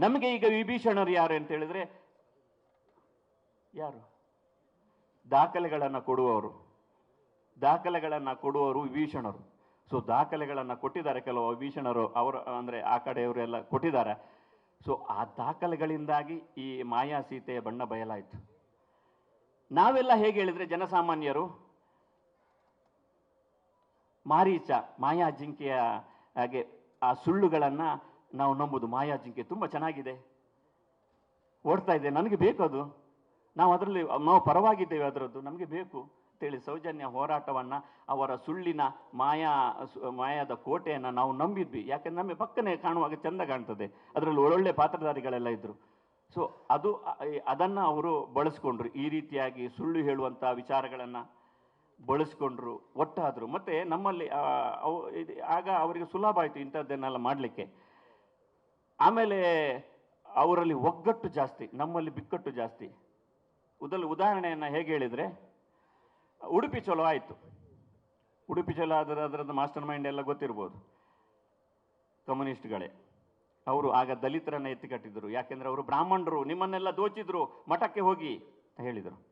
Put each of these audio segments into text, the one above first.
ನಮಗೆ ಈಗ ವಿಭೀಷಣರು ಯಾರು ಅಂತ ಹೇಳಿದ್ರೆ, ಯಾರು? ದಾಖಲೆಗಳನ್ನು ಕೊಡುವವರು. ದಾಖಲೆಗಳನ್ನು ಕೊಡುವವರು ವಿಭೀಷಣರು. ಸೊ ದಾಖಲೆಗಳನ್ನು ಕೊಟ್ಟಿದ್ದಾರೆ. ಕೆಲವು ವಿಭೀಷಣರು ಅವರು, ಅಂದರೆ ಆ ಕಡೆಯವರೆಲ್ಲ ಕೊಟ್ಟಿದ್ದಾರೆ. ಸೊ ಆ ದಾಖಲೆಗಳಿಂದಾಗಿ ಈ ಮಾಯಾ ಸೀತೆಯ ಬಣ್ಣ ಬಯಲಾಯಿತು. ನಾವೆಲ್ಲ ಹೇಗೆ ಹೇಳಿದ್ರೆ, ಜನಸಾಮಾನ್ಯರು, ಮಾರೀಚ, ಮಾಯಾ ಜಿಂಕೆಯ ಹಾಗೆ ಆ ಸುಳ್ಳುಗಳನ್ನು ನಾವು ನಂಬುದು. ಮಾಯಾ ಜಿಂಕೆ ತುಂಬ ಚೆನ್ನಾಗಿದೆ. ಓಡ್ತಾ ಇದೆ. ನನಗೆ ಬೇಕು ಅದು. ನಾವು ಅದರಲ್ಲಿ, ನಾವು ಪರವಾಗಿದ್ದೇವೆ ಅದರದ್ದು. ನಮಗೆ ಬೇಕು ಅಂತೇಳಿ ಸೌಜನ್ಯ ಹೋರಾಟವನ್ನು, ಅವರ ಸುಳ್ಳಿನ, ಮಾಯಾ ಮಾಯಾದ ಕೋಟೆಯನ್ನು ನಾವು ನಂಬಿದ್ವಿ. ಯಾಕಂದ್ರೆ ನಮಗೆ ಪಕ್ಕನೆ ಕಾಣುವಾಗ ಚಂದ ಕಾಣ್ತದೆ. ಅದರಲ್ಲಿ ಒಳ್ಳೊಳ್ಳೆ ಪಾತ್ರಧಾರಿಗಳೆಲ್ಲ ಇದ್ದರು ಸೊ ಅದು ಅದನ್ನು ಅವರು ಬಳಸ್ಕೊಂಡ್ರು. ಈ ರೀತಿಯಾಗಿ ಸುಳ್ಳು ಹೇಳುವಂಥ ವಿಚಾರಗಳನ್ನು ಬಳಸ್ಕೊಂಡ್ರು, ಒಟ್ಟಾದರು. ಮತ್ತು ನಮ್ಮಲ್ಲಿ ಆಗ ಅವರಿಗೆ ಸುಲಭ ಆಯಿತು ಇಂಥದ್ದನ್ನೆಲ್ಲ ಮಾಡಲಿಕ್ಕೆ. ಆಮೇಲೆ ಅವರಲ್ಲಿ ಒಗ್ಗಟ್ಟು ಜಾಸ್ತಿ, ನಮ್ಮಲ್ಲಿ ಬಿಕ್ಕಟ್ಟು ಜಾಸ್ತಿ. ಉದಲ್, ಉದಾಹರಣೆಯನ್ನು ಹೇಗೆ ಹೇಳಿದರೆ, ಉಡುಪಿ ಚಲೋ ಆಯಿತು. ಉಡುಪಿ ಚಲೋ ಆದರೆ ಅದರದ್ದು ಮಾಸ್ಟರ್ ಮೈಂಡ್ ಎಲ್ಲ ಗೊತ್ತಿರ್ಬೋದು. ಕಮ್ಯುನಿಸ್ಟ್ಗಳೇ. ಅವರು ಆಗ ದಲಿತರನ್ನ ಎತ್ತಿಕಟ್ಟಿದ್ರು ಯಾಕೆಂದರೆ ಅವರು ಬ್ರಾಹ್ಮಣರು, ನಿಮ್ಮನ್ನೆಲ್ಲ ದೋಚಿದ್ರು, ಮಠಕ್ಕೆ ಹೋಗಿ ಹೇಳಿದರು.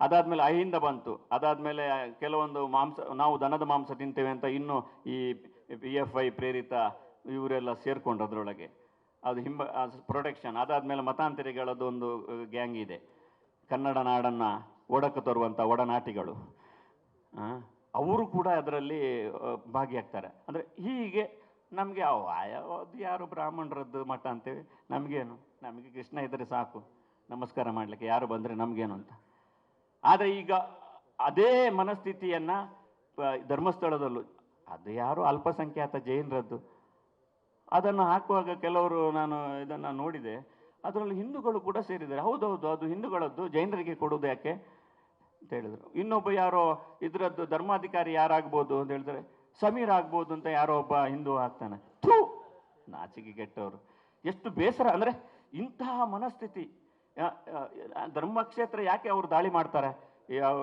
ಅದಾದ್ಮೇಲೆ ಅಹಿಂದ ಬಂತು. ಅದಾದಮೇಲೆ ಕೆಲವೊಂದು ಮಾಂಸ, ನಾವು ದನದ ಮಾಂಸ ತಿಂತೇವೆ ಅಂತ ಇನ್ನು ಈ ಪಿ ಎಫ್ ಐ ಪ್ರೇರಿತ ಇವರೆಲ್ಲ ಸೇರ್ಕೊಂಡು ಅದರೊಳಗೆ. ಅದು ಹಿಂಬ ಪ್ರೊಟೆಕ್ಷನ್ ಅದಾದಮೇಲೆ ಮತಾಂತರಿಗಳದ್ದು ಒಂದು ಗ್ಯಾಂಗ್ ಇದೆ. ಕನ್ನಡ ನಾಡನ್ನು ಒಡಕು ತರುವಂಥ ಒಡನಾಟಿಗಳು. ಅವರು ಕೂಡ ಅದರಲ್ಲಿ ಭಾಗಿಯಾಗ್ತಾರೆ. ಅಂದರೆ ಹೀಗೆ ನಮಗೆ ಅದು ಯಾರು ಬ್ರಾಹ್ಮಣರದ್ದು ಮಠ ಅಂತೇವೆ ನಮಗೇನು? ನಮಗೆ ಕೃಷ್ಣ ಇದ್ದರೆ ಸಾಕು. ನಮಸ್ಕಾರ ಮಾಡಲಿಕ್ಕೆ ಯಾರು ಬಂದರೆ ನಮಗೇನು ಅಂತ. ಆದರೆ ಈಗ ಅದೇ ಮನಸ್ಥಿತಿಯನ್ನು ಧರ್ಮಸ್ಥಳದಲ್ಲೂ, ಅದು ಯಾರು ಅಲ್ಪಸಂಖ್ಯಾತ ಜೈನರದ್ದು. ಅದನ್ನು ಹಾಕುವಾಗ ಕೆಲವರು ನಾನು ಇದನ್ನು ನೋಡಿದೆ. ಅದರಲ್ಲಿ ಹಿಂದೂಗಳು ಕೂಡ ಸೇರಿದ್ದಾರೆ. ಹೌದೌದು, ಅದು ಹಿಂದೂಗಳದ್ದು. ಜೈನರಿಗೆ ಕೊಡೋದು ಯಾಕೆ ಅಂತ ಹೇಳಿದರು. ಇನ್ನೊಬ್ಬ ಯಾರೋ ಇದರದ್ದು ಧರ್ಮಾಧಿಕಾರಿ ಯಾರಾಗ್ಬೋದು ಅಂತ ಹೇಳಿದ್ರೆ, ಸಮೀರ್ ಆಗ್ಬೋದು ಅಂತ ಯಾರೋ ಒಬ್ಬ ಹಿಂದೂ ಆಗ್ತಾನೆ. ಥೂ! ನಾಚಿಕೆ ಕೆಟ್ಟವರು. ಎಷ್ಟು ಬೇಸರ. ಅಂದರೆ ಇಂತಹ ಮನಸ್ಥಿತಿ. ಧರ್ಮಕ್ಷೇತ್ರ ಯಾಕೆ ಅವರು ದಾಳಿ ಮಾಡ್ತಾರೆ? ಯಾವ,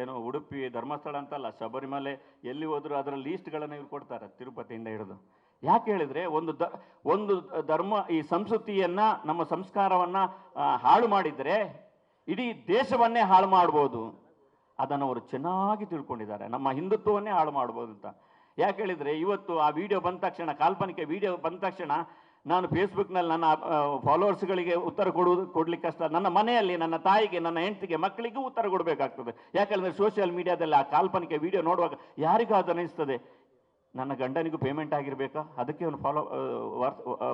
ಏನು ಉಡುಪಿ ಧರ್ಮಸ್ಥಳ ಅಂತಲ್ಲ, ಶಬರಿಮಲೆ ಎಲ್ಲಿ ಹೋದರೂ ಅದರ ಲೀಸ್ಟ್ಗಳನ್ನು ಇವ್ರು ಕೊಡ್ತಾರೆ ತಿರುಪತಿಯಿಂದ ಹಿಡಿದು. ಯಾಕೆ ಹೇಳಿದ್ರೆ ಒಂದು ದ, ಒಂದು ಧರ್ಮ, ಈ ಸಂಸ್ಕೃತಿಯನ್ನ, ನಮ್ಮ ಸಂಸ್ಕಾರವನ್ನ ಹಾಳು ಮಾಡಿದರೆ ಇಡೀ ದೇಶವನ್ನೇ ಹಾಳು ಮಾಡ್ಬೋದು. ಅದನ್ನು ಅವರು ಚೆನ್ನಾಗಿ ತಿಳ್ಕೊಂಡಿದ್ದಾರೆ. ನಮ್ಮ ಹಿಂದುತ್ವವನ್ನೇ ಹಾಳು ಮಾಡ್ಬೋದು ಅಂತ. ಯಾಕೆ ಹೇಳಿದ್ರೆ ಇವತ್ತು ಆ ವಿಡಿಯೋ ಬಂದ ತಕ್ಷಣ, ಕಾಲ್ಪನಿಕ ವಿಡಿಯೋ ಬಂದ ತಕ್ಷಣ ನಾನು ಫೇಸ್ಬುಕ್ನಲ್ಲಿ ನನ್ನ ಫಾಲೋವರ್ಸ್ಗಳಿಗೆ ಉತ್ತರ ಕೊಡುವುದು ಕೊಡ್ಲಿಕ್ಕೆ ಕಷ್ಟ ನನ್ನ ಮನೆಯಲ್ಲಿ ನನ್ನ ತಾಯಿಗೆ, ನನ್ನ ಹೆಂಡತಿಗೆ, ಮಕ್ಕಳಿಗೂ ಉತ್ತರ ಕೊಡಬೇಕಾಗ್ತದೆ. ಯಾಕೆಂದರೆ ಸೋಷಿಯಲ್ ಮೀಡಿಯಾದಲ್ಲಿ ಆ ಕಾಲ್ಪನಿಕ ವಿಡಿಯೋ ನೋಡುವಾಗ ಯಾರಿಗಾದ್ರು ಅನಿಸ್ತದೆ. ನನ್ನ ಗಂಡನಿಗೂ ಪೇಮೆಂಟ್ ಆಗಿರಬೇಕಾ? ಅದಕ್ಕೆ ಅವನು ಫಾಲೋ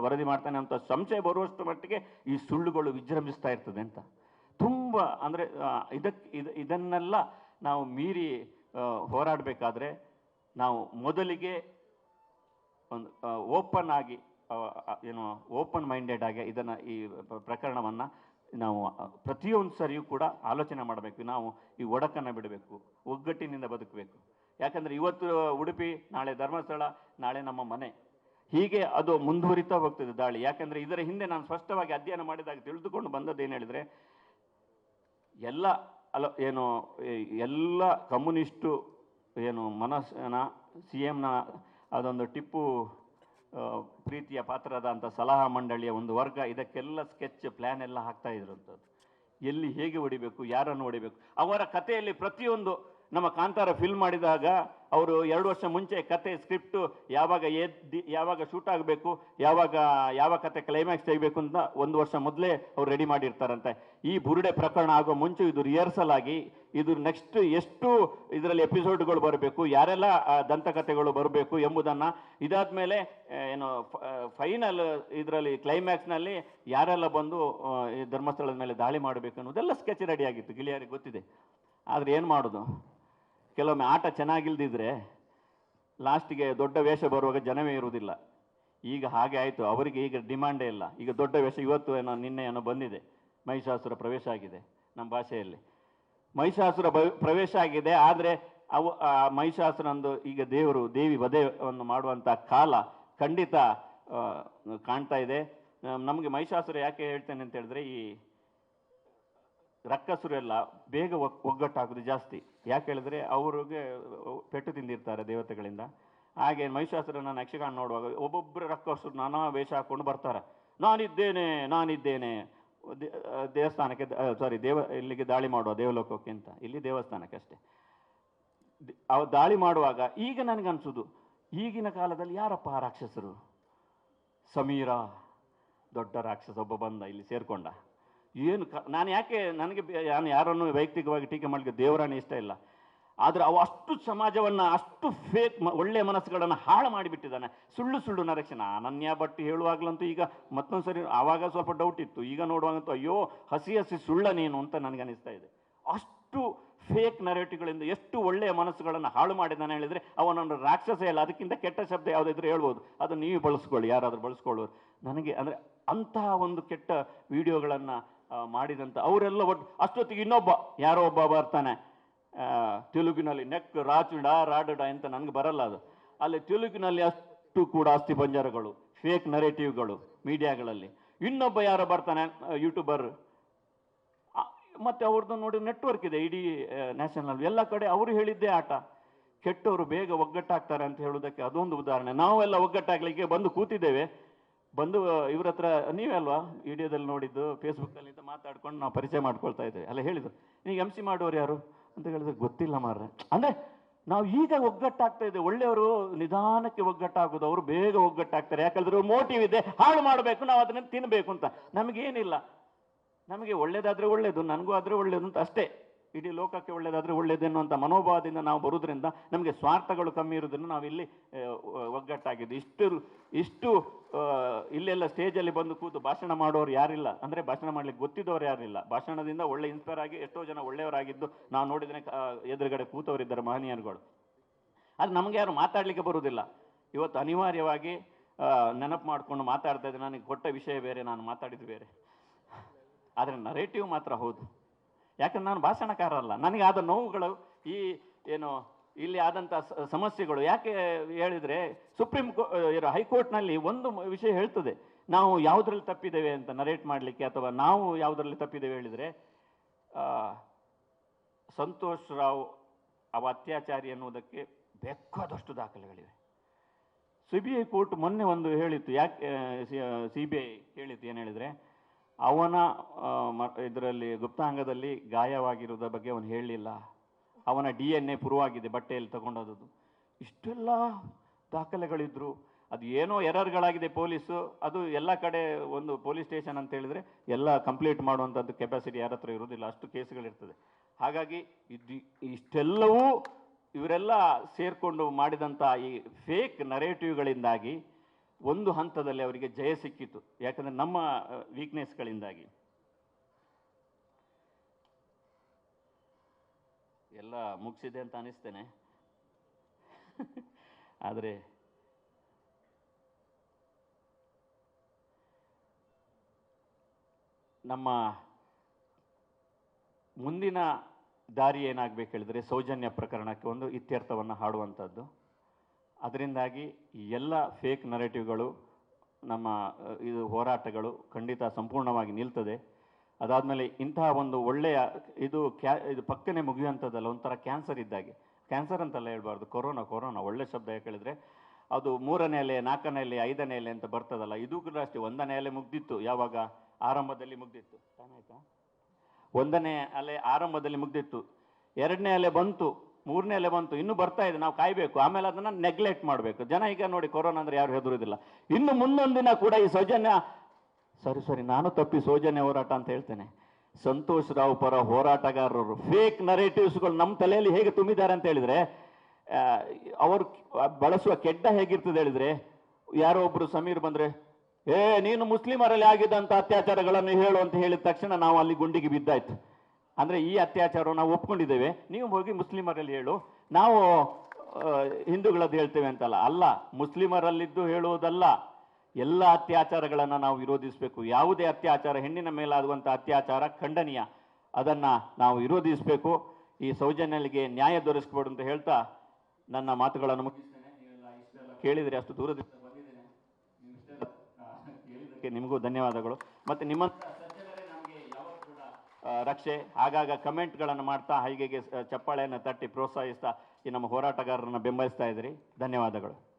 ವರದಿ ಮಾಡ್ತಾನೆ ಅಂತ ಸಂಶಯ ಬರುವಷ್ಟು ಮಟ್ಟಿಗೆ ಈ ಸುಳ್ಳುಗಳು ವಿಜೃಂಭಿಸ್ತಾ ಇರ್ತದೆ ಅಂತ. ತುಂಬ ಅಂದರೆ ಇದಕ್ಕೆ ಇದು, ಇದನ್ನೆಲ್ಲ ನಾವು ಮೀರಿ ಹೋರಾಡಬೇಕಾದ್ರೆ ನಾವು ಮೊದಲಿಗೆ ಒಂದು ಓಪನ್ ಆಗಿ ಏನು ಓಪನ್ ಮೈಂಡೆಡ್ ಆಗಿ ಇದನ್ನು ಈ ಪ್ರ- ಪ್ರಕರಣವನ್ನು ನಾವು ಪ್ರತಿಯೊಂದು ಸರಿಯೂ ಕೂಡ ಆಲೋಚನೆ ಮಾಡಬೇಕು. ನಾವು ಈ ಒಡಕನ್ನು ಬಿಡಬೇಕು, ಒಗ್ಗಟ್ಟಿನಿಂದ ಬದುಕಬೇಕು. ಯಾಕಂದರೆ ಇವತ್ತು ಉಡುಪಿ, ನಾಳೆ ಧರ್ಮಸ್ಥಳ, ನಾಳೆ ನಮ್ಮ ಮನೆ. ಹೀಗೆ ಅದು ಮುಂದುವರಿತಾ ಹೋಗ್ತದೆ ದಾಳಿ. ಯಾಕಂದರೆ ಇದರ ಹಿಂದೆ ನಾನು ಸ್ಪಷ್ಟವಾಗಿ ಅಧ್ಯಯನ ಮಾಡಿದಾಗ ತಿಳಿದುಕೊಂಡು ಬಂದದ್ದು ಏನು ಹೇಳಿದರೆ, ಎಲ್ಲ ಅಲ, ಏನು ಎಲ್ಲ ಕಮ್ಯುನಿಸ್ಟು, ಏನು, ಮನಸ್ಸನ ಸಿ ಎಮ್ನ ಅದೊಂದು ಟಿಪ್ಪು ಪ್ರೀತಿಯ ಪಾತ್ರದಂಥ ಸಲಹಾ ಮಂಡಳಿಯ ಒಂದು ವರ್ಗ, ಇದಕ್ಕೆಲ್ಲ ಸ್ಕೆಚ್ ಪ್ಲ್ಯಾನ್ ಎಲ್ಲ ಹಾಕ್ತಾ ಇದ್ರಂಥದ್ದು. ಎಲ್ಲಿ ಹೇಗೆ ಹೊಡಿಬೇಕು, ಯಾರನ್ನು ಹೊಡಿಬೇಕು, ಅವರ ಕಥೆಯಲ್ಲಿ ಪ್ರತಿಯೊಂದು ನಮ್ಮ ಕಾಂತಾರ ಫಿಲ್ಮ್ ಮಾಡಿದಾಗ ಅವರು ಎರಡು ವರ್ಷ ಮುಂಚೆ ಕತೆ ಸ್ಕ್ರಿಪ್ಟು ಯಾವಾಗ ಎದ್ದು, ಯಾವಾಗ ಶೂಟ್ ಆಗಬೇಕು, ಯಾವಾಗ, ಯಾವ ಕತೆ ಕ್ಲೈಮ್ಯಾಕ್ಸ್ ತೆಗಿಬೇಕು ಅಂತ ಒಂದು ವರ್ಷ ಮೊದಲೇ ಅವ್ರು ರೆಡಿ ಮಾಡಿರ್ತಾರಂತೆ. ಈ ಬುರುಡೆ ಪ್ರಕರಣ ಆಗೋ ಮುಂಚೆ ಇದು ರಿಹರ್ಸಲ್ ಆಗಿ, ಇದು ನೆಕ್ಸ್ಟ್ ಎಷ್ಟು ಇದರಲ್ಲಿ ಎಪಿಸೋಡ್ಗಳು ಬರಬೇಕು, ಯಾರೆಲ್ಲ ದಂತಕಥೆಗಳು ಬರಬೇಕು ಎಂಬುದನ್ನು ಇದಾದ ಮೇಲೆ ಏನು ಫೈನಲ್ ಇದರಲ್ಲಿ ಕ್ಲೈಮ್ಯಾಕ್ಸ್ನಲ್ಲಿ ಯಾರೆಲ್ಲ ಬಂದು ಧರ್ಮಸ್ಥಳದ ಮೇಲೆ ದಾಳಿ ಮಾಡಬೇಕು ಅನ್ನೋದೆಲ್ಲ ಸ್ಕೆಚ್ ರೆಡಿ ಆಗಿತ್ತು, ಗಿಳಿಯಾರಿಗೆ ಗೊತ್ತಿದೆ. ಆದರೆ ಏನು ಮಾಡೋದು? ಕೆಲವೊಮ್ಮೆ ಆಟ ಚೆನ್ನಾಗಿಲ್ದಿದ್ರೆ ಲಾಸ್ಟಿಗೆ ದೊಡ್ಡ ವೇಷ ಬರುವಾಗ ಜನವೇ ಇರುವುದಿಲ್ಲ. ಈಗ ಹಾಗೆ ಆಯಿತು. ಅವರಿಗೆ ಈಗ ಡಿಮ್ಯಾಂಡೇ ಇಲ್ಲ. ಈಗ ದೊಡ್ಡ ವೇಷ ಇವತ್ತು ಏನೋ ನಿನ್ನೆ ಏನೋ ಬಂದಿದೆ. ಮಹಿಷಾಸುರ ಪ್ರವೇಶ ಆಗಿದೆ ನಮ್ಮ ಭಾಷೆಯಲ್ಲಿ. ಮಹಿಷಾಸುರ ಪ್ರವೇಶ ಆಗಿದೆ. ಆದರೆ ಅವು, ಆ ಮಹಿಷಾಸುರಂದು ಈಗ ದೇವರು, ದೇವಿ ವಧೆಯನ್ನು ಮಾಡುವಂಥ ಕಾಲ ಖಂಡಿತ ಕಾಣ್ತಾ ಇದೆ. ನಮಗೆ ಮಹಿಷಾಸುರ ಯಾಕೆ ಹೇಳ್ತೇನೆ ಅಂತ ಹೇಳಿದ್ರೆ ಈ ರಕ್ಕಸರು ಎಲ್ಲ ಬೇಗ ಒಗ್ ಒಗ್ಗಟ್ಟಾಗೋದು ಜಾಸ್ತಿ. ಯಾಕೆ ಹೇಳಿದ್ರೆ ಅವ್ರಿಗೆ ಪೆಟ್ಟು ತಿಂದಿರ್ತಾರೆ ದೇವತೆಗಳಿಂದ. ಹಾಗೆ ಮಹಿಷಾಸುರನ ಯಕ್ಷಗಾನ ನೋಡುವಾಗ ಒಬ್ಬೊಬ್ಬರು ರಕ್ಕಸರು ನಾನಾ ವೇಷ ಹಾಕೊಂಡು ಬರ್ತಾರೆ. ನಾನಿದ್ದೇನೆ ನಾನಿದ್ದೇನೆ. ದೇವಸ್ಥಾನಕ್ಕೆ ಸಾರಿ ದೇವ, ಇಲ್ಲಿಗೆ ದಾಳಿ ಮಾಡುವ ದೇವಲೋಕಕ್ಕೆ ಅಂತ. ಇಲ್ಲಿ ದೇವಸ್ಥಾನಕ್ಕೆ ಅಷ್ಟೇ. ಅವ ದಾಳಿ ಮಾಡುವಾಗ ಈಗ ನನಗನ್ಸೋದು, ಈಗಿನ ಕಾಲದಲ್ಲಿ ಯಾರಪ್ಪ ರಾಕ್ಷಸರು? ಸಮೀರ, ದೊಡ್ಡ ರಾಕ್ಷಸ ಒಬ್ಬ ಬಂದ, ಇಲ್ಲಿ ಸೇರ್ಕೊಂಡ. ಏನು ನಾನು ಯಾಕೆ ನನಗೆ ನಾನು ಯಾರನ್ನು ವೈಯಕ್ತಿಕವಾಗಿ ಟೀಕೆ ಮಾಡಲಿಕ್ಕೆ ದೇವರಾಣಿ ಇಷ್ಟ ಇಲ್ಲ. ಆದರೆ ಅವು ಅಷ್ಟು ಸಮಾಜವನ್ನು, ಅಷ್ಟು ಫೇಕ್ ಒಳ್ಳೆ ಮನಸ್ಸುಗಳನ್ನು ಹಾಳು ಮಾಡಿಬಿಟ್ಟಿದ್ದಾನೆ. ಸುಳ್ಳು ಸುಳ್ಳು ನರಕ್ಷಣ ಅನನ್ಯ ಭಟ್ ಹೇಳುವಾಗಲಂತೂ ಈಗ ಮತ್ತೊಂದು ಸರಿ, ಆವಾಗ ಸ್ವಲ್ಪ ಡೌಟ್ ಇತ್ತು. ಈಗ ನೋಡುವಾಗಂತೂ ಅಯ್ಯೋ, ಹಸಿ ಹಸಿ ಸುಳ್ಳನೇನು ಅಂತ ನನಗೆ ಅನಿಸ್ತಾ ಇದೆ. ಅಷ್ಟು ಫೇಕ್ ನರೇಟಿಗಳಿಂದ ಎಷ್ಟು ಒಳ್ಳೆಯ ಮನಸ್ಸುಗಳನ್ನು ಹಾಳು ಮಾಡಿದ್ದಾನೆ ಹೇಳಿದರೆ ಅವನೊಂದು ರಾಕ್ಷಸ ಇಲ್ಲ ಅದಕ್ಕಿಂತ ಕೆಟ್ಟ ಶಬ್ದ ಯಾವುದಿದ್ರೆ ಹೇಳ್ಬೋದು. ಅದನ್ನು ನೀವು ಬಳಸ್ಕೊಳ್ಳಿ. ಯಾರಾದರೂ ಬಳಸ್ಕೊಳ್ಳೋರು. ನನಗೆ ಅಂದರೆ ಅಂತಹ ಒಂದು ಕೆಟ್ಟ ವಿಡಿಯೋಗಳನ್ನು ಮಾಡಿದಂಥ ಅವರೆಲ್ಲ ಒಟ್ಟು ಅಷ್ಟೊತ್ತಿಗೆ ಇನ್ನೊಬ್ಬ, ಯಾರೋ ಒಬ್ಬ ಬರ್ತಾನೆ. ತೆಲುಗಿನಲ್ಲಿ ನೆಕ್ ರಾಚುಡ, ರಾಡುಡ ಅಂತ ನನಗೆ ಬರಲ್ಲ ಅದು. ಅಲ್ಲಿ ತೆಲುಗಿನಲ್ಲಿ ಅಷ್ಟು ಕೂಡ ಆಸ್ತಿ ಬಂಜರಗಳು ಫೇಕ್ ನರೇಟಿವ್ಗಳು ಮೀಡಿಯಾಗಳಲ್ಲಿ ಇನ್ನೊಬ್ಬ ಯಾರೋ ಬರ್ತಾನೆ ಯೂಟ್ಯೂಬರ್ ಮತ್ತೆ ಅವ್ರದ್ದು ನೋಡಿ ನೆಟ್ವರ್ಕ್ ಇದೆ, ಇಡೀ ನ್ಯಾಷನಲ್ ಎಲ್ಲ ಕಡೆ ಅವರು ಹೇಳಿದ್ದೇ ಆಟ. ಕೆಟ್ಟವರು ಬೇಗ ಒಗ್ಗಟ್ಟಾಗ್ತಾರೆ ಅಂತ ಹೇಳೋದಕ್ಕೆ ಅದೊಂದು ಉದಾಹರಣೆ. ನಾವೆಲ್ಲ ಒಗ್ಗಟ್ಟಾಗಲಿಕ್ಕೆ ಬಂದು ಕೂತಿದ್ದೇವೆ. ಬಂದು, ಇವ್ರ ಹತ್ರ ನೀವೇ ಅಲ್ವಾ? ವಿಡಿಯೋದಲ್ಲಿ ನೋಡಿದ್ದು ಫೇಸ್ಬುಕ್ಕಲ್ಲಿ ಅಂತ ಮಾತಾಡ್ಕೊಂಡು ನಾವು ಪರಿಚಯ ಮಾಡ್ಕೊಳ್ತಾ ಇದ್ದೇವೆ. ಅಲ್ಲ ಹೇಳಿದ್ರು ನೀವು ಎಂ ಸಿ ಮಾಡೋರು ಯಾರು? ಅಂತ ಹೇಳಿದ್ರೆ, ಗೊತ್ತಿಲ್ಲ ಮಾರ್ರೆ. ಅಂದರೆ, ನಾವು ಈಗ ಒಗ್ಗಟ್ಟಾಗ್ತಾ ಇದ್ದೇವೆ. ಒಳ್ಳೆಯವರು ನಿಧಾನಕ್ಕೆ ಒಗ್ಗಟ್ಟಾಗೋದು, ಅವರು ಬೇಗ ಒಗ್ಗಟ್ಟಾಗ್ತಾರೆ. ಯಾಕಂದ್ರೆ ಮೋಟಿವ್ ಇದೆ. ಹಾಳು ಮಾಡಬೇಕು, ನಾವು ಅದನ್ನು ತಿನ್ನಬೇಕು ಅಂತ. ನಮಗೇನಿಲ್ಲ. ನಮಗೆ ಒಳ್ಳೇದಾದರೆ ಒಳ್ಳೇದು, ನನಗೂ ಆದರೆ ಒಳ್ಳೇದು ಅಂತ ಅಷ್ಟೇ. ಇಡೀ ಲೋಕಕ್ಕೆ ಒಳ್ಳೆಯದಾದರೆ ಒಳ್ಳೆಯದು ಮನೋಭಾವದಿಂದ ನಾವು ಬರುವುದರಿಂದ ನಮಗೆ ಸ್ವಾರ್ಥಗಳು ಕಮ್ಮಿ ಇರುವುದನ್ನು ನಾವು ಇಲ್ಲಿ ಆ, ಒಗ್ಗಟ್ಟಾಗಿದ್ದು. ಇಷ್ಟು ಇಷ್ಟು ಇಲ್ಲೆಲ್ಲ ಸ್ಟೇಜಲ್ಲಿ ಬಂದು ಕೂತು ಭಾಷಣ ಮಾಡೋರು ಯಾರಿಲ್ಲ. ಅಂದರೆ ಭಾಷಣ ಮಾಡ್ಲಿಕ್ಕೆ ಗೊತ್ತಿದ್ದವ್ರು ಯಾರಿಲ್ಲ. ಭಾಷಣದಿಂದ ಒಳ್ಳೆ ಇನ್ಸ್ಪೈರ್ ಆಗಿ ಎಷ್ಟೋ ಜನ ಒಳ್ಳೆಯವರಾಗಿದ್ದು ನಾವು ನೋಡಿದರೆ ಎದುರುಗಡೆ ಕೂತವರಿದ್ದಾರೆ ಮಹನೀಯರುಗಳು. ಆದರೆ ನಮಗೆ ಯಾರು ಮಾತಾಡಲಿಕ್ಕೆ ಬರುವುದಿಲ್ಲ. ಇವತ್ತು ಅನಿವಾರ್ಯವಾಗಿ ನೆನಪು ಮಾಡಿಕೊಂಡು ಮಾತಾಡ್ತಾ ಇದ್ದೆ ನನಗೆ ಕೊಟ್ಟ ವಿಷಯ ಬೇರೆ ನಾನು ಮಾತಾಡಿದ್ದು ಬೇರೆ. ಆದರೆ ನರೇಟಿವ್ ಮಾತ್ರ ಹೌದು. ಯಾಕಂದ್ರೆ ನಾನು ಭಾಷಣಕಾರ ಅಲ್ಲ ನನಗೆ ಆದ ನೋವುಗಳು, ಈ ಏನು, ಇಲ್ಲಿ ಆದಂಥ ಸಮಸ್ಯೆಗಳು, ಯಾಕೆ ಹೇಳಿದರೆ ಸುಪ್ರೀಂ ಕೋ ಇರೋ ಹೈಕೋರ್ಟ್ನಲ್ಲಿ ಒಂದು ವಿಷಯ ಹೇಳ್ತದೆ. ನಾವು ಯಾವುದರಲ್ಲಿ ತಪ್ಪಿದ್ದೇವೆ ಅಂತ ನರೇಟ್ ಮಾಡಲಿಕ್ಕೆ ಅಥವಾ ನಾವು ಯಾವುದರಲ್ಲಿ ತಪ್ಪಿದ್ದೇವೆ ಹೇಳಿದರೆ ಸಂತೋಷ್ ರಾವ್ ಅವ ಅತ್ಯಾಚಾರಿ ಎನ್ನುವುದಕ್ಕೆ ಬೇಕಾದಷ್ಟು ದಾಖಲೆಗಳಿವೆ. ಸಿ ಬಿ ಐ ಕೋರ್ಟ್ ಮೊನ್ನೆ ಒಂದು ಹೇಳಿತ್ತು, ಯಾಕೆ ಸಿ ಬಿ ಐ ಹೇಳಿತ್ತು, ಏನು ಹೇಳಿದರೆ ಅವನ ಇದರಲ್ಲಿ, ಗುಪ್ತಾಂಗದಲ್ಲಿ ಗಾಯವಾಗಿರುವುದರ ಬಗ್ಗೆ ಅವನು ಹೇಳಲಿಲ್ಲ. ಅವನ ಡಿ ಎನ್ ಎ ಪುರುವಾಗಿದೆ, ಬಟ್ಟೆಯಲ್ಲಿ ತಗೊಂಡೋದದ್ದು ಇಷ್ಟೆಲ್ಲ ದಾಖಲೆಗಳಿದ್ರು. ಅದು ಏನೋ ಎರರ್ಗಳಾಗಿದೆ ಪೊಲೀಸು. ಅದು ಎಲ್ಲ ಕಡೆ ಒಂದು ಪೊಲೀಸ್ ಸ್ಟೇಷನ್ ಅಂತ ಹೇಳಿದರೆ ಎಲ್ಲ ಕಂಪ್ಲೀಟ್ ಮಾಡುವಂಥದ್ದು ಕೆಪಾಸಿಟಿ ಯಾರ ಹತ್ರ ಇರೋದಿಲ್ಲ ಅಷ್ಟು ಕೇಸ್ಗಳಿರ್ತದೆ. ಹಾಗಾಗಿ ಇದು ಇಷ್ಟೆಲ್ಲವೂ ಇವರೆಲ್ಲ ಸೇರಿಕೊಂಡು ಮಾಡಿದಂಥ ಈ ಫೇಕ್ ನರೇಟಿವ್ಗಳಿಂದಾಗಿ ಒಂದು ಹಂತದಲ್ಲಿ ಅವರಿಗೆ ಜಯ ಸಿಕ್ಕಿತು. ಯಾಕಂದರೆ ನಮ್ಮ ವೀಕ್ನೆಸ್ಗಳಿಂದಾಗಿ ಎಲ್ಲ ಮುಗಿಸಿದೆ ಅಂತ ಅನಿಸ್ತೇನೆ. ಆದರೆ, ನಮ್ಮ ಮುಂದಿನ ದಾರಿ ಏನಾಗಬೇಕು ಹೇಳಿದ್ರೆ ಸೌಜನ್ಯ ಪ್ರಕರಣಕ್ಕೆ ಒಂದು ಇತ್ಯರ್ಥವನ್ನು ಹಾಡುವಂಥದ್ದು. ಅದರಿಂದಾಗಿ ಎಲ್ಲ ಫೇಕ್ ನರೇಟಿವ್ಗಳು ನಮ್ಮ ಇದು ಹೋರಾಟಗಳು ಖಂಡಿತ ಸಂಪೂರ್ಣವಾಗಿ ನಿಲ್ತದೆ. ಅದಾದಮೇಲೆ ಇಂತಹ ಒಂದು ಒಳ್ಳೆಯ, ಇದು ಕ್ಯಾ, ಇದು ಪಕ್ಕನೆ ಮುಗಿಯುವಂಥದ್ದಲ್ಲ, ಒಂಥರ ಕ್ಯಾನ್ಸರ್ ಇದ್ದಾಗೆ. ಕ್ಯಾನ್ಸರ್ ಅಂತೆಲ್ಲ ಹೇಳ್ಬಾರ್ದು, ಕೊರೋನಾ ಕೊರೋನಾ, ಒಳ್ಳೆ ಶಬ್ದ ಯಾಕೆ ಹೇಳಿದ್ರೆ ಅದು ಮೂರನೇ ಅಲೆ, ನಾಲ್ಕನೇ ಅಲೆ, ಐದನೇ ಅಲೆ ಅಂತ ಬರ್ತದಲ್ಲ, ಇದು ಕೂಡ ಅಷ್ಟೇ, ಒಂದನೇ ಅಲೆ ಮುಗ್ದಿತ್ತು, ಯಾವಾಗ? ಆರಂಭದಲ್ಲಿ ಮುಗ್ದಿತ್ತು. ಆಯ್ತಾ? ಒಂದನೇ ಅಲೆ ಆರಂಭದಲ್ಲಿ ಮುಗ್ದಿತ್ತು. ಎರಡನೇ ಅಲೆ ಬಂತು. ಮೂರನೇ ಅಲೆ ಬಂತು ಇನ್ನು ಬರ್ತಾ ಇದೆ, ನಾವು ಕಾಯಬೇಕು. ಆಮೇಲೆ ಅದನ್ನ ನೆಗ್ಲೆಕ್ಟ್ ಮಾಡಬೇಕು. ಜನ ಈಗ ನೋಡಿ ಕೊರೋನಾ ಅಂದ್ರೆ ಯಾರು ಹೆದರುವುದಿಲ್ಲ ಇನ್ನು ಮುಂದೊಂದಿನ ಕೂಡ ಈ ಸೌಜನ್ಯ, ಸರಿ ಸರಿ, ನಾನು ತಪ್ಪಿ ಸೌಜನ್ಯ ಹೋರಾಟ ಅಂತ ಹೇಳ್ತೇನೆ. ಸಂತೋಷ್ ರಾವ್ ಪರ ಹೋರಾಟಗಾರರು ಫೇಕ್ ನರೇಟಿವ್ಸ್ಗಳು ನಮ್ಮ ತಲೆಯಲ್ಲಿ ಹೇಗೆ ತುಂಬಿದ್ದಾರೆ ಅಂತ ಹೇಳಿದ್ರೆ ಅವರು ಬಳಸುವ ಕೆಡ್ಡ ಹೇಗಿರ್ತದೆ ಹೇಳಿದ್ರೆ, ಯಾರೋ ಒಬ್ರು ಸಮೀರ್ ಬಂದ್ರೆ, ಏ, ನೀನು ಮುಸ್ಲಿಮರಲ್ಲಿ ಆಗಿದ್ದಂಥ ಅತ್ಯಾಚಾರಗಳನ್ನು ಹೇಳು ಅಂತ ಹೇಳಿದ ತಕ್ಷಣ ನಾವು ಅಲ್ಲಿ ಗುಂಡಿಗೆ ಬಿದ್ದಾಯ್ತು. ಅಂದ್ರೆ ಈ ಅತ್ಯಾಚಾರವನ್ನು ನಾವು ಒಪ್ಕೊಂಡಿದ್ದೇವೆ. ನೀವು ಹೋಗಿ ಮುಸ್ಲಿಮರಲ್ಲಿ ಹೇಳು. ನಾವು ಹಿಂದೂಗಳದ್ದು ಹೇಳ್ತೇವೆ ಅಂತಲ್ಲ. ಅಲ್ಲ, ಮುಸ್ಲಿಮರಲ್ಲಿದ್ದು ಹೇಳುವುದಲ್ಲ. ಎಲ್ಲ ಅತ್ಯಾಚಾರಗಳನ್ನು ನಾವು ವಿರೋಧಿಸಬೇಕು. ಯಾವುದೇ ಅತ್ಯಾಚಾರ, ಹೆಣ್ಣಿನ ಮೇಲಾಗುವಂಥ ಅತ್ಯಾಚಾರ ಖಂಡನೀಯ. ಅದನ್ನು ನಾವು ವಿರೋಧಿಸಬೇಕು. ಈ ಸೌಜನ್ಯಗಳಿಗೆ ನ್ಯಾಯ ದೊರಕಿಸ್ಬೋದು ಅಂತ ಹೇಳ್ತಾ ನನ್ನ ಮಾತುಗಳನ್ನು ಕೇಳಿದರೆ ಅಷ್ಟು ದೂರದಿಂದ ನಿಮಗೂ ಧನ್ಯವಾದಗಳು. ಮತ್ತು ನಿಮ್ಮ ಸಜ್ಜನರೇ ನಮಗೆ ಯಾವತ್ತೂ ಕೂಡ ಆ, ರಕ್ಷೆ ಆಗಾಗ ಕಮೆಂಟ್ಗಳನ್ನು ಮಾಡ್ತಾ ಹೈಗೆಗೆ ಚಪ್ಪಾಳೆಯನ್ನು ತಟ್ಟಿ ಪ್ರೋತ್ಸಾಹಿಸ್ತಾ ಈ ನಮ್ಮ ಹೋರಾಟಗಾರರನ್ನು ಬೆಂಬಲಿಸ್ತಾ ಇದ್ದೀರಿ. ಧನ್ಯವಾದಗಳು.